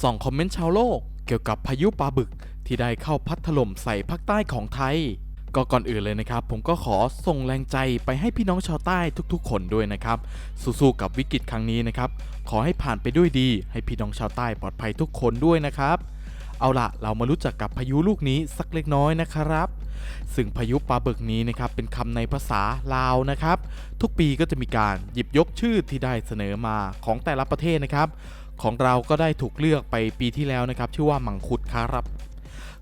ส่องคอมเมนต์ชาวโลก เกี่ยวกับพายุปลาบึกที่ได้เข้าพัดถล่มใส่ภาคใต้ของไทย ก็ก่อนอื่นเลยนะครับ ผมก็ขอส่งแรงใจไปให้พี่น้องชาวใต้ทุกๆ คนด้วยนะครับ สู้ๆกับวิกฤตครั้งนี้นะครับ ขอให้ผ่านไปด้วยดี ให้พี่น้องชาวใต้ปลอดภัยทุกคนด้วยนะครับเอาละเรามารู้จักกับพายุลูกนี้สักเล็กน้อยนะครับ ซึ่งพายุปลาบึกนี้นะครับเป็นคำในภาษาลาวนะครับ ทุกปีก็จะมีการหยิบยกชื่อที่ได้เสนอมาของแต่ละประเทศนะครับ ของเราก็ได้ถูกเลือกไปปีที่แล้วนะครับ ชื่อว่ามังคุดครับ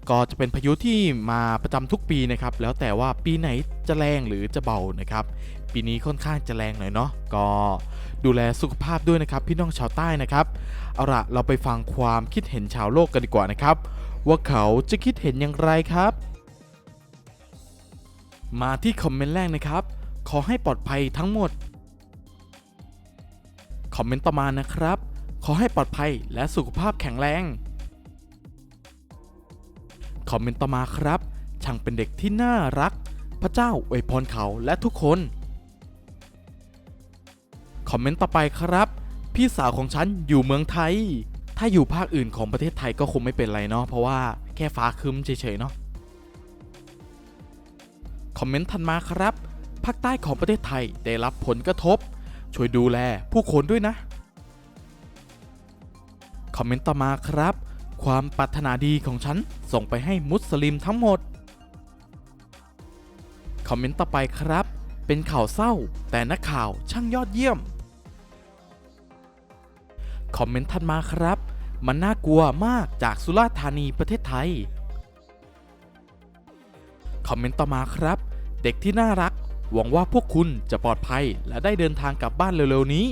ก็จะเป็นพายุที่มาประจำทุกปีนะครับ แล้วแต่ว่าปีไหนจะแรงหรือจะเบานะครับ ปีนี้ค่อนข้างจะแรงหน่อยเนาะก็ดูแลสุขภาพด้วยนะครับพี่น้องชาวใต้นะครับเอาละเราไปฟังความคิดเห็นชาวโลกกันดีกว่านะครับ ว่าเขาจะคิดเห็นอย่างไรครับ มาที่คอมเมนต์แรกนะครับ ขอให้ปลอดภัยทั้งหมด คอมเมนต์ต่อมานะครับ ขอให้ปลอดภัยและสุขภาพแข็งแรง คอมเมนต์ต่อมาครับ ช่างเป็นเด็กที่น่ารัก พระเจ้าอวยพรเขาและทุกคน คอมเมนต์ต่อไปครับ พี่สาวของฉันอยู่เมืองไทย ถ้าอยู่ภาคอื่นของประเทศไทยก็คงไม่เป็นไรเนาะเพราะว่าแค่ฟ้าครึ้มเฉยๆเนาะคอมเมนต์ถัดมาครับภาคใต้ของประเทศไทยได้รับผลกระทบ ช่วยดูแลผู้คนด้วยนะ อมเมนต์ต่อมาครับ ความปรารถนาดีของฉันส่งไปให้มุสลิมทั้งหมด คอมเมนต์ต่อไปครับ เป็นข่าวเศร้า แต่นักข่าวช่างยอดเยี่ยม คอมเมนต์ถัดมาครับ มันน่ากลัวมากจากสุราษฎร์ธานีประเทศไทย คอมเมนต์ต่อมาครับ เด็กที่น่ารัก หวังว่าพวกคุณจะปลอดภัยและได้เดินทางกลับบ้านเร็วๆนี้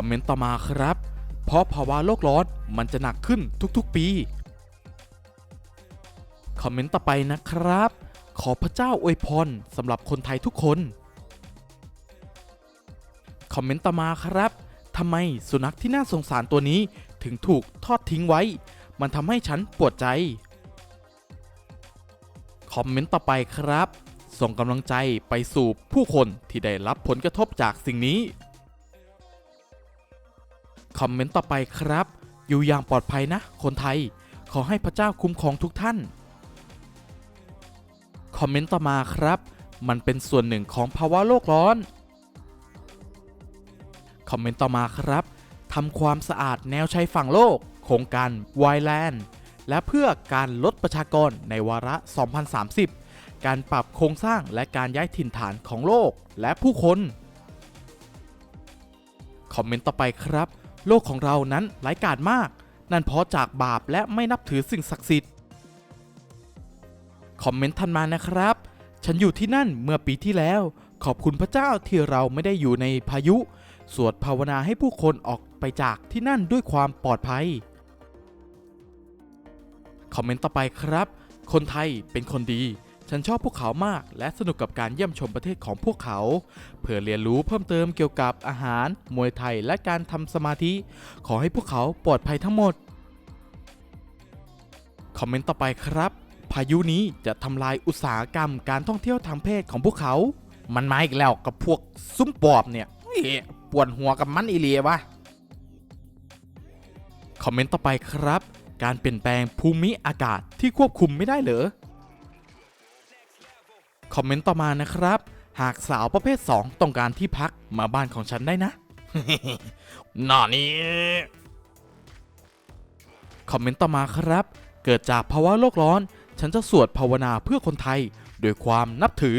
อมเมนต์ต่อมาครับ เพราะภาวะโลกร้อนมันจะหนักขึ้นทุกๆปี คอมเมนต์ต่อไปนะครับ ขอพระเจ้าอวยพรสำหรับคนไทยทุกคน คอมเมนต์ต่อมาครับทำไมสุนัขที่น่าสงสารตัวนี้ถึงถูกทอดทิ้งไว้ มันทำให้ฉันปวดใจ คอมเมนต์ต่อไปครับ ส่งกำลังใจไปสู่ผู้คนที่ได้รับผลกระทบจากสิ่งนี้ คอมเมนต์ต่อไปครับ อยู่อย่างปลอดภัยนะ คนไทย ขอให้พระเจ้าคุ้มครองทุกท่าน คอมเมนต์ต่อมาครับ มันเป็นส่วนหนึ่งของภาวะโลกร้อน คอมเมนต์ต่อมาครับทำความสะอาดแนวชายฝั่งโลก โครงการไวแลนด์และเพื่อการลดประชากรในวาระ 2030 การปรับโครงสร้างและการย้ายถิ่นฐานของโลกและผู้คน คอมเมนต์ต่อไปครับ โลกของเรานั้นไร้กาจมาก นั่นเพราะจากบาปและไม่นับถือสิ่งศักดิ์สิทธิ์ คอมเมนต์ทันมานะครับ ฉันอยู่ที่นั่นเมื่อปีที่แล้ว ขอบคุณพระเจ้าที่เราไม่ได้อยู่ในพายุ สวดภาวนาให้ผู้คนออกไปจากที่นั่นด้วยความปลอดภัย คอมเมนต์ต่อไปครับ คนไทยเป็นคนดี ฉันชอบพวกเขามากและสนุกกับการเยี่ยมชมประเทศของพวกเขา เพื่อเรียนรู้เพิ่มเติมเกี่ยวกับอาหาร มวยไทยและการทำสมาธิ ขอให้พวกเขาปลอดภัยทั้งหมด คอมเมนต์ต่อไปครับ พายุนี้จะทำลายอุตสาหกรรมการท่องเที่ยวทางเพศของพวกเขา มันมาอีกแล้วกับพวกซุ้มปอบเนี่ยปวดหัวกับมันอีเลียวะคอมเมนต์ต่อไปครับ การเปลี่ยนแปลงภูมิอากาศที่ควบคุมไม่ได้เหรอ คอมเมนต์ต่อมานะครับ หากสาวประเภท 2 ต้องการที่พักมาบ้านของฉันได้นะน่านี้ คอมเมนต์ต่อมาครับ เกิดจากภาวะโลกร้อน ฉันจะสวดภาวนาเพื่อคนไทยด้วยความนับถือ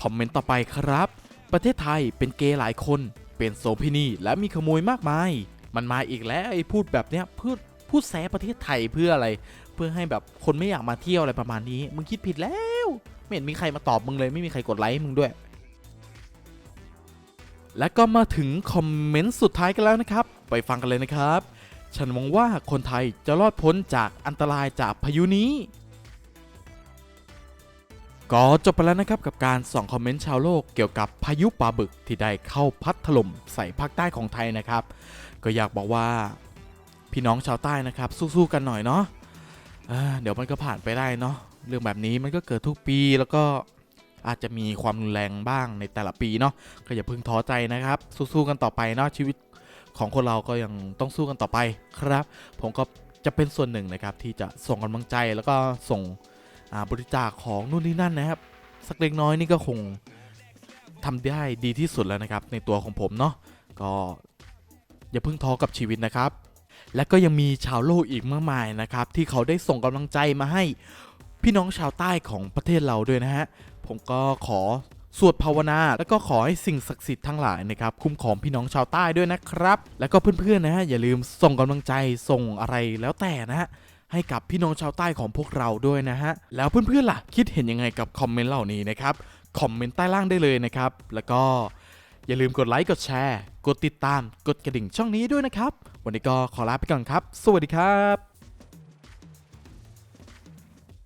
คอมเมนต์ต่อไปครับ ประเทศไทยเป็นเกย์หลายคน เป็นโสเภณีและมีขโมยมากมาย มันมาอีกแล้วไอ้พูดแบบเนี้ยพูดพูดแซะประเทศไทยเพื่ออะไรเพื่อให้แบบคนไม่อยากมาเที่ยวอะไรประมาณนี้ มึงคิดผิดแล้ว ไม่เห็นมีใครมาตอบมึงเลยไม่มีใครกดไลค์ให้มึงด้วย และก็มาถึงคอมเมนต์สุดท้ายกันแล้วนะครับ ไปฟังกันเลยนะครับ ฉันหวังว่าคนไทยจะรอดพ้นจากอันตรายจากพายุนี้ก็จบไปแล้วนะครับกับการส่องคอมเมนต์ชาวโลกเกี่ยวกับพายุปลาบึกที่ได้เข้าพัดถล่มใส่ภาคใต้ของไทยนะครับ ก็อยากบอกว่า พี่น้องชาวใต้นะครับ สู้ๆกันหน่อยเนาะ เดี๋ยวมันก็ผ่านไปได้เนาะเรื่องแบบนี้มันก็เกิดทุกปีแล้วก็อาจจะมีความรุนแรงบ้างในแต่ละปีเนาะก็อย่าเพิ่งท้อใจนะครับ สู้ๆกันต่อไปเนาะชีวิตของคนเราก็ยังต้องสู้กันต่อไปครับ ผมก็จะเป็นส่วนหนึ่งนะครับที่จะส่งกำลังใจแล้วก็ส่งบริจาคของนู่นนี่นั่นนะครับ สักเล็กน้อยนี่ก็คงทำได้ดีที่สุดแล้วนะครับ ในตัวของผมเนาะก็อย่าเพิ่งท้อกับชีวิตนะครับ และก็ยังมีชาวโลกอีกมากมายนะครับ ที่เขาได้ส่งกำลังใจมาให้พี่น้องชาวใต้ของประเทศเราด้วยนะฮะ ผมก็ขอสวดภาวนา แล้วก็ขอให้สิ่งศักดิ์สิทธิ์ทั้งหลายนะครับคุ้มครองพี่น้องชาวใต้ด้วยนะครับ แล้วก็เพื่อนๆนะฮะอย่าลืมส่งกำลังใจส่งอะไรแล้วแต่นะฮะให้กับพี่น้องชาวใต้ของพวกเราด้วยนะฮะแล้วเพื่อนๆล่ะ คิดเห็นยังไงกับคอมเมนต์เหล่านี้นะครับคอมเมนต์ใต้ล่างได้เลยนะครับ แล้วก็ อย่าลืมกดไลค์กดแชร์ กดติดตาม กดกระดิ่งช่องนี้ด้วยนะครับ วันนี้ก็ขอลาไปก่อนครับ สวัสดีครับ